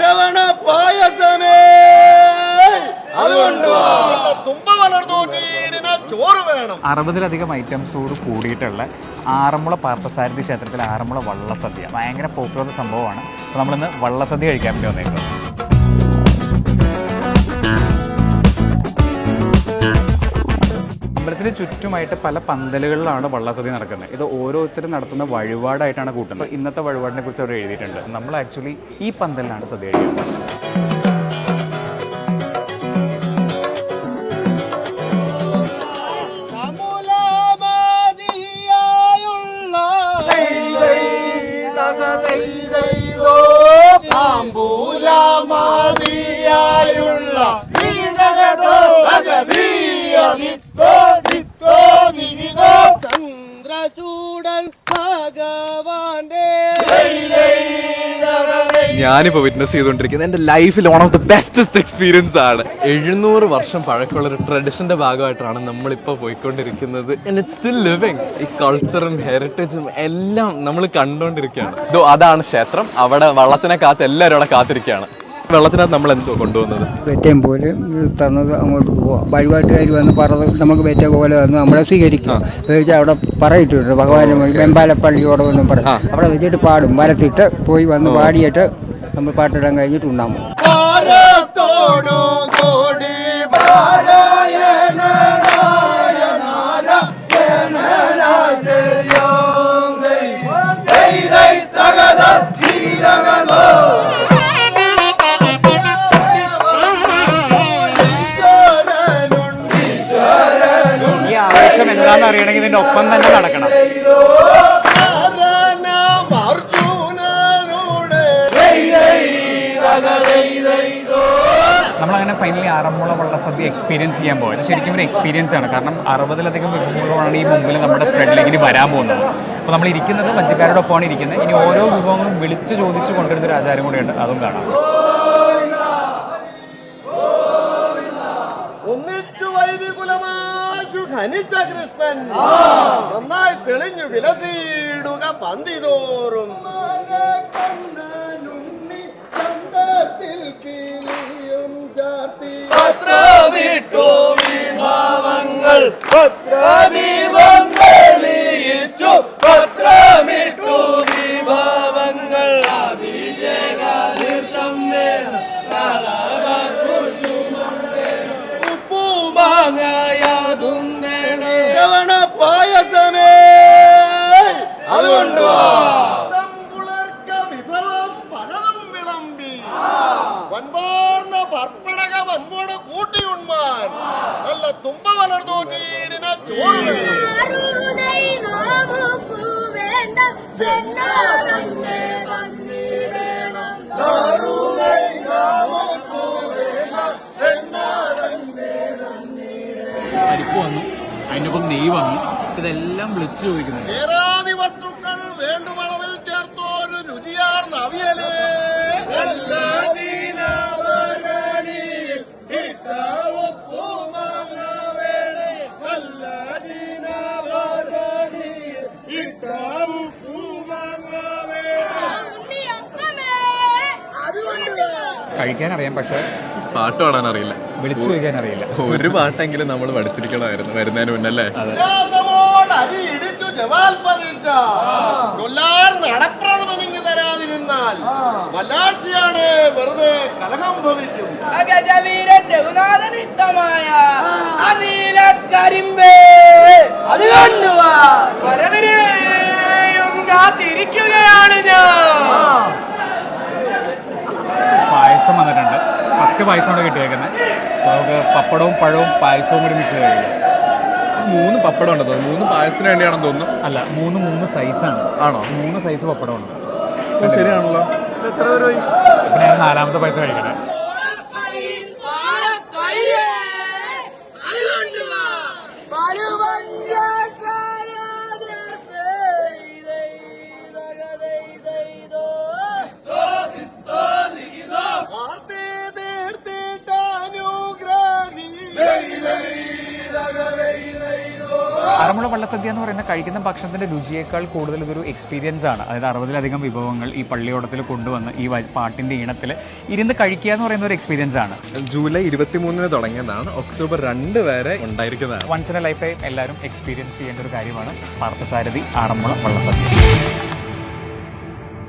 അരവണ പായസമേ. അതുകൊണ്ട്? തുമ്പ വളർന്നു തീടിന ചോറ് വേണം. അറുപതിലധികം ഐറ്റംസോട് കൂടിയിട്ടുള്ള ആറന്മുള പാർത്ഥസാരഥി ക്ഷേത്രത്തിലെ ആറന്മുള വള്ളസദ്യ. ഭയങ്കര പോപ്പുലർ സംഭവമാണ്. അപ്പോൾ നമ്മളിന്ന് വള്ളസദ്യ കഴിക്കാൻ വേണ്ടി വന്നേക്കുന്നത് ചുറ്റുമായിട്ട് പല പന്തലുകളിലാണ് വള്ളസദ്യ നടക്കുന്നത്. ഇത് ഓരോരുത്തരും നടത്തുന്ന വഴിപാടായിട്ടാണ് കൂട്ടുന്നത്. ഇന്നത്തെ വഴിപാടിനെ കുറിച്ച് അവർ എഴുതിയിട്ടുണ്ട്. നമ്മൾ ആക്ച്വലി ഈ പന്തലിലാണ് സദ്യ കഴിക്കുന്നത് ഞാനിപ്പോൾ വിറ്റ്നസ് ചെയ്തുകൊണ്ടിരിക്കുന്നത് എന്റെ ലൈഫിൽ one of the bestest experience ആണ്. എഴുന്നൂറ് വർഷം പഴക്കമുള്ള ഒരു ട്രഡീഷന്റെ ഭാഗമായിട്ടാണ് നമ്മളിപ്പോ പോയിക്കൊണ്ടിരിക്കുന്നത്. ഇറ്റ്സ് സ്റ്റിൽ ലിവിങ് ഈ കൾച്ചറും ഹെറിറ്റേജും എല്ലാം നമ്മൾ കണ്ടുകൊണ്ടിരിക്കുകയാണ്. അതാണ് ക്ഷേത്രം. അവിടെ വള്ളത്തിനെ കാത്ത് എല്ലാവരും അവിടെ കാത്തിരിക്കുകയാണ്. വെള്ളത്തിനകത്ത് നമ്മൾ എന്തോ കൊണ്ടുവന്നത് വെറ്റയും പോലെ തന്നത് അങ്ങോട്ട് പോവാം. വഴിപാട്ടുകാർ വന്ന് പറഞ്ഞത് നമുക്ക് വെറ്റ പോലെ വന്ന് നമ്മളെ സ്വീകരിക്കും. സ്വീകരിച്ച് അവിടെ പറയിട്ടുണ്ട്. ഭഗവാൻ വെമ്പാലപ്പള്ളിയോടെ വന്നും പറയും. അവിടെ വെച്ചിട്ട് പാടും. വരത്തിട്ട് പോയി വന്ന് പാടിയിട്ട് നമ്മൾ പാട്ടെല്ലാം കഴിഞ്ഞിട്ട് ഉണ്ണാൻ പോകും. ഭാരത്തോടു കൂടി പാരായണ എന്താണെന്ന് അറിയണമെങ്കിൽ ഇതിന്റെ ഒപ്പം തന്നെ നടക്കണം. നമ്മളങ്ങനെ ഫൈനലി ആറന്മുള വള്ളസദ്യ എക്സ്പീരിയൻസ് ചെയ്യാൻ പോയത് ശരിക്കും ഒരു എക്സ്പീരിയൻസ് ആണ്. കാരണം അറുപതിലധികം വിഭവങ്ങളാണ് ഈ മുമ്പിൽ നമ്മുടെ സ്പ്രെഡിലേക്ക് വരാൻ പോകുന്നത്. അപ്പോൾ നമ്മൾ ഇരിക്കുന്നത് പഞ്ചക്കാരുടെ ഒപ്പമാണ് ഇരിക്കുന്നത്. ഇനി ഓരോ വിഭവങ്ങളും വിളിച്ച് ചോദിച്ചു കൊണ്ടുവരുന്ന ഒരു ആചാരം കൂടെയുണ്ട്. അതും കാണാം. ഒന്നിച്ചു വൈദികുലമാശു ഖനിച്ച കൃഷ്ണൻ നന്നായി തെളിഞ്ഞു വിലസീടുക പന്തിതോറും. വിട്ടു വിഭാവങ്ങൾ. പത്രദീപം അതുകൊണ്ട് പുലർക്ക വിഭവം പലതും വിളമ്പി. വൻപാർന്ന പർപ്പടക വൻപോട് കൂട്ടിയുണ്മാൻ. നല്ല തുമ്പ വളർന്നു തീടിന ചോറ് പരിപ്പ് വന്നു. അതിനൊപ്പം നെയ്യ് വന്നു. ഇതെല്ലാം വിളിച്ചു ചോദിക്കുന്നത്. ഏറാതി വസ്തുക്കൾ വേണ്ടുമളവിൽ ചേർത്തോരു രുചിയാർന്ന അവിയലേ? കഴിക്കാൻ അറിയാം പക്ഷേ പാട്ട് പാടാൻ അറിയില്ല വിളിച്ചു ചോദിക്കാൻ അറിയില്ല ഒരു പാട്ടെങ്കിലും നമ്മൾ പഠിച്ചിരിക്കണമായിരുന്നു വരുന്നതിന് മുന്നല്ലേ? അരി ഇടിച്ചു ജവാൽ പതിച്ച. ചൊല്ലാർ നടപ്രഥമനിങ്ങ് തരാതിരുന്നാൽ വല്ലാഴ്ചയാണ് വെറുതെ കലഹം ഭവിക്കും. ഗജവീരൻ രഘുനാഥൻ ഇഷ്ടമായ അനീല കരിമ്പേ. അത് കൊണ്ടുവാ. വരവിനെയും കാത്തിരിക്കുകയാണ് ഞാൻ. പായസം വന്നിട്ടുണ്ട്. ഫസ്റ്റ് പായസമാണ് കിട്ടിയേക്കുന്നത് നമുക്ക് പപ്പടവും പഴവും പായസവും കൂടി മിക്സ് കഴിക്കാം. മൂന്ന് പപ്പടം ഉണ്ട് മൂന്ന് പായസത്തിന് വേണ്ടിയാണെന്ന് തോന്നുന്നു. അല്ല മൂന്ന് മൂന്ന് സൈസാണ് ആണോ. മൂന്ന് സൈസ് പപ്പടം ഉണ്ട്. ശരിയാണല്ലോ. ഇപ്പം ഞാൻ നാലാമത്തെ പൈസ കഴിക്കട്ടെ. ആറന്മുള വള്ളസദ്യ എന്ന് പറയുന്ന കഴിക്കുന്ന ഭക്ഷണത്തിന്റെ രുചിയേക്കാൾ കൂടുതൽ ഇതൊരു എക്സ്പീരിയൻസ് ആണ്. അതായത് അറുപതിലധികം വിഭവങ്ങൾ ഈ പള്ളിയോടത്തിൽ കൊണ്ടുവന്ന് ഈ പാട്ടിന്റെ ഈണത്തിൽ ഇരുന്ന് കഴിക്കുക എന്ന് പറയുന്ന ഒരു എക്സ്പീരിയൻസ് ആണ്. ജൂലൈ ഇരുപത്തിമൂന്നിന് തുടങ്ങിയതാണ്. ഒക്ടോബർ രണ്ട് വരെ ഉണ്ടായിരിക്കുന്നതാണ്. വൺസ് ഇൻ എ ലൈഫ് എല്ലാവരും എക്സ്പീരിയൻസ് ചെയ്യേണ്ട ഒരു കാര്യമാണ്. പാർത്ഥസാരഥി ആറന്മുള വള്ളസദ്യ